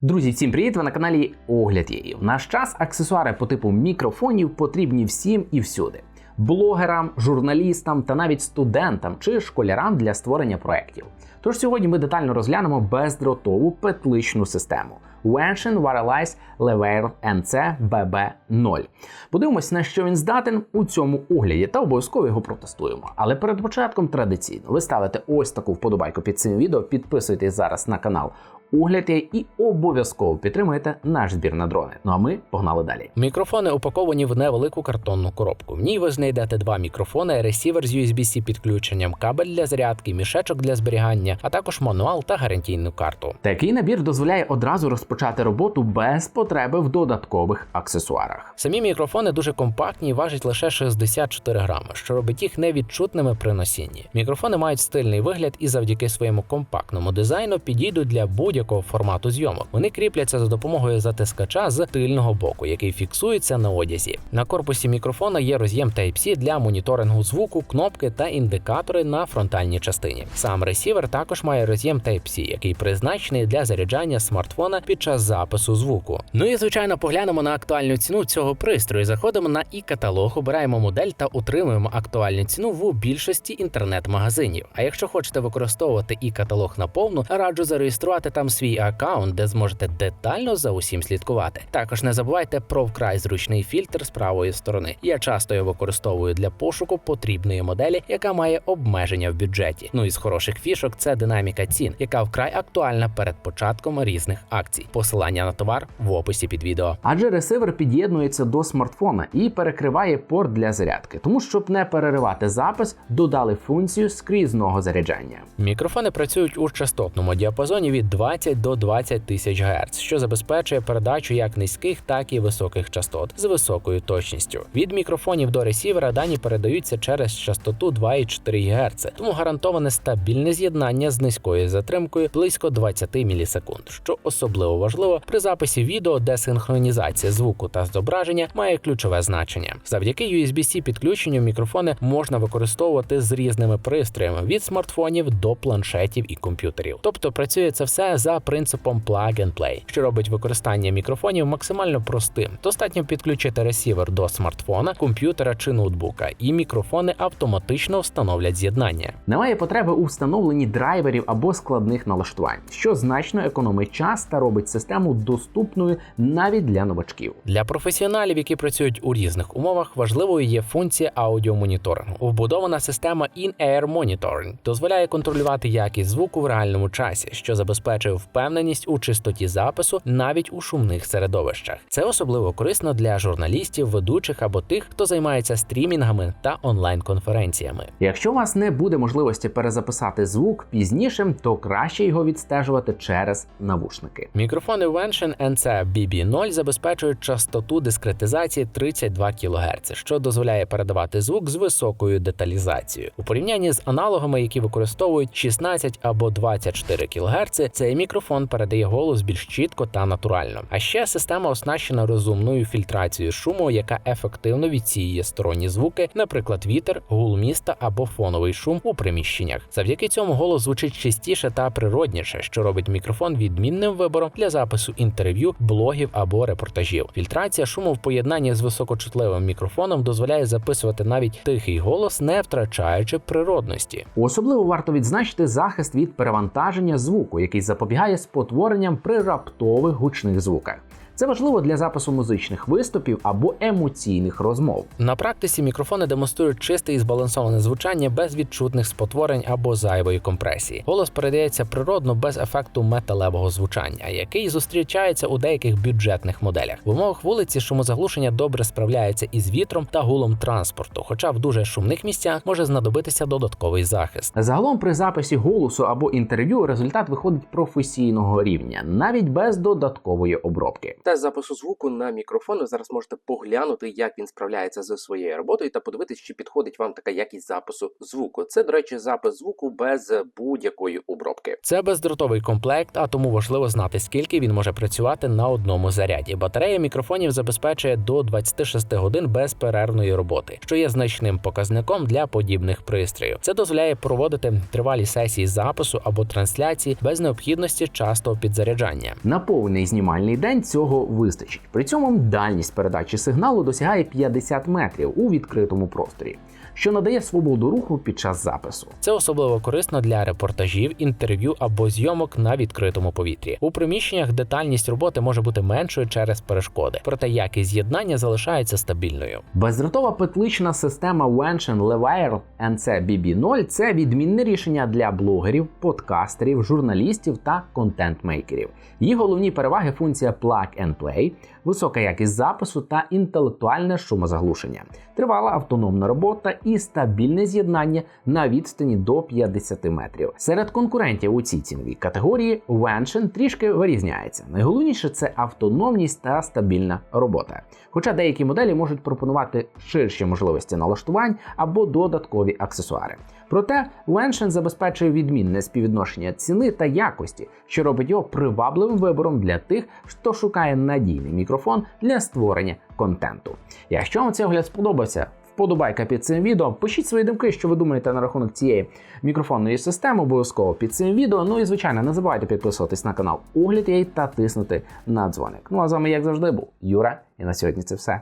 Друзі, всім привіт! Ви на каналі Огляд ЄІ. В наш час аксесуари по типу мікрофонів потрібні всім і всюди: блогерам, журналістам та навіть студентам чи школярам для створення проєктів. Тож сьогодні ми детально розглянемо бездротову петличну систему Wenshin Wireless Lever NC BB0. Подивимось, на що він здатен у цьому огляді, та обов'язково його протестуємо. Але перед початком традиційно ви ставите ось таку вподобайку під цим відео, підписуйтесь зараз на канал огляд і обов'язково підтримуєте наш збір на дрони. Ну а ми погнали далі. Мікрофони упаковані в невелику картонну коробку. В ній ви знайдете два мікрофони, ресівер з USB-C підключенням, кабель для зарядки, мішечок для зберігання, а також мануал та гарантійну карту. Такий набір дозволяє одразу розпочати роботу без потреби в додаткових аксесуарах. Самі мікрофони дуже компактні і важать лише 64 грами, що робить їх невідчутними при носінні. Мікрофони мають стильний вигляд і завдяки своєму компактному дизайну підійдуть для будь-якого формату зйомок. Вони кріпляться за допомогою затискача з тильного боку, який фіксується на одязі. На корпусі мікрофона є роз'єм Type-C для моніторингу звуку, кнопки та індикатори на фронтальній частині. Сам ресівер також має роз'єм Type-C, який призначений для заряджання смартфона під час запису звуку. Ну і звичайно, поглянемо на актуальну ціну цього пристрою. Заходимо на і каталог, обираємо модель та утримуємо актуальну ціну в більшості інтернет-магазинів. А якщо хочете використовувати і каталог наповну, раджу зареєструвати там свій аккаунт, де зможете детально за усім слідкувати. Також не забувайте про вкрай зручний фільтр з правої сторони. Я часто його використовую для пошуку потрібної моделі, яка має обмеження в бюджеті. Ну і з хороших фішок це динаміка цін, яка вкрай актуальна перед початком різних акцій. Посилання на товар в описі під відео. Адже ресивер під'єднується до смартфона і перекриває порт для зарядки. Тому, щоб не переривати запис, додали функцію скрізного заряджання. Мікрофони працюють у частотному діапазоні від 20 до 20 тисяч Гц, що забезпечує передачу як низьких, так і високих частот з високою точністю. Від мікрофонів до ресівера дані передаються через частоту 2,4 Гц, тому гарантоване стабільне з'єднання з низькою затримкою близько 20 мілісекунд, що особливо важливо при записі відео, де синхронізація звуку та зображення має ключове значення. Завдяки USB-C підключенню мікрофони можна використовувати з різними пристроями від смартфонів до планшетів і комп'ютерів. Тобто працює це все за принципом plug and play, що робить використання мікрофонів максимально простим. Достатньо підключити ресівер до смартфона, комп'ютера чи ноутбука, і мікрофони автоматично встановлять з'єднання. Немає потреби у встановленні драйверів або складних налаштувань, що значно економить час та робить систему доступною навіть для новачків. Для професіоналів, які працюють у різних умовах, важливою є функція аудіомоніторингу. Вбудована система In-Air Monitoring дозволяє контролювати якість звуку в реальному часі, що забезпечує впевненість у чистоті запису навіть у шумних середовищах. Це особливо корисно для журналістів, ведучих або тих, хто займається стрімінгами та онлайн-конференціями. Якщо у вас не буде можливості перезаписати звук пізніше, то краще його відстежувати через навушники. Мікрофони Wenshin NC BB0 забезпечують частоту дискретизації 32 кГц, що дозволяє передавати звук з високою деталізацією. У порівнянні з аналогами, які використовують 16 або 24 кГц, цей мікрофон передає голос більш чітко та натурально. А ще система оснащена розумною фільтрацією шуму, яка ефективно відсіює сторонні звуки, наприклад, вітер, гул міста або фоновий шум у приміщеннях. Завдяки цьому голос звучить чистіше та природніше, що робить мікрофон відмінним вибором для запису інтерв'ю, блогів або репортажів. Фільтрація шуму в поєднанні з високочутливим мікрофоном дозволяє записувати навіть тихий голос, не втрачаючи природності. Особливо варто відзначити захист від перевантаження звуку, який запобігає спотворенням при раптових гучних звуках. Це важливо для запису музичних виступів або емоційних розмов. На практиці мікрофони демонструють чисте і збалансоване звучання без відчутних спотворень або зайвої компресії. Голос передається природно без ефекту металевого звучання, який зустрічається у деяких бюджетних моделях. В умовах вулиці шумозаглушення добре справляється із вітром та гулом транспорту, хоча в дуже шумних місцях може знадобитися додатковий захист. Загалом при записі голосу або інтерв'ю результат виходить професійного рівня, навіть без додаткової обробки. Тест запису звуку на мікрофон. Ви зараз можете поглянути, як він справляється зі своєю роботою, та подивитись, чи підходить вам така якість запису звуку. Це, до речі, запис звуку без будь-якої обробки. Це бездротовий комплект, а тому важливо знати, скільки він може працювати на одному заряді. Батарея мікрофонів забезпечує до 26 годин безперервної роботи, що є значним показником для подібних пристроїв. Це дозволяє проводити тривалі сесії запису або трансляції без необхідності частого підзаряджання. На повний знімальний день цього вистачить. При цьому дальність передачі сигналу досягає 50 метрів у відкритому просторі, що надає свободу руху під час запису. Це особливо корисно для репортажів, інтерв'ю або зйомок на відкритому повітрі. У приміщеннях детальність роботи може бути меншою через перешкоди, проте якість з'єднання залишається стабільною. Бездротова петлична система Wenshin Levire NC-BB0 – це відмінне рішення для блогерів, подкастерів, журналістів та контент-мейкерів. Її головні переваги функція Plug and Play, висока якість запису та інтелектуальне шумозаглушення, тривала автономна робота і стабільне з'єднання на відстані до 50 метрів. Серед конкурентів у цій ціновій категорії Wenshin трішки вирізняється. Найголовніше це автономність та стабільна робота. Хоча деякі моделі можуть пропонувати ширші можливості налаштувань або додаткові аксесуари. Проте Wenshin забезпечує відмінне співвідношення ціни та якості, що робить його привабливим вибором для тих, хто шукає надійний мікрофон для створення контенту. Якщо вам цей огляд сподобався, вподобайка під цим відео. Пишіть свої думки, що ви думаєте на рахунок цієї мікрофонної системи, обов'язково під цим відео. Ну і звичайно, не забувайте підписуватись на канал Огляд та тиснути на дзвоник. Ну а з вами, як завжди, був Юра, і на сьогодні це все.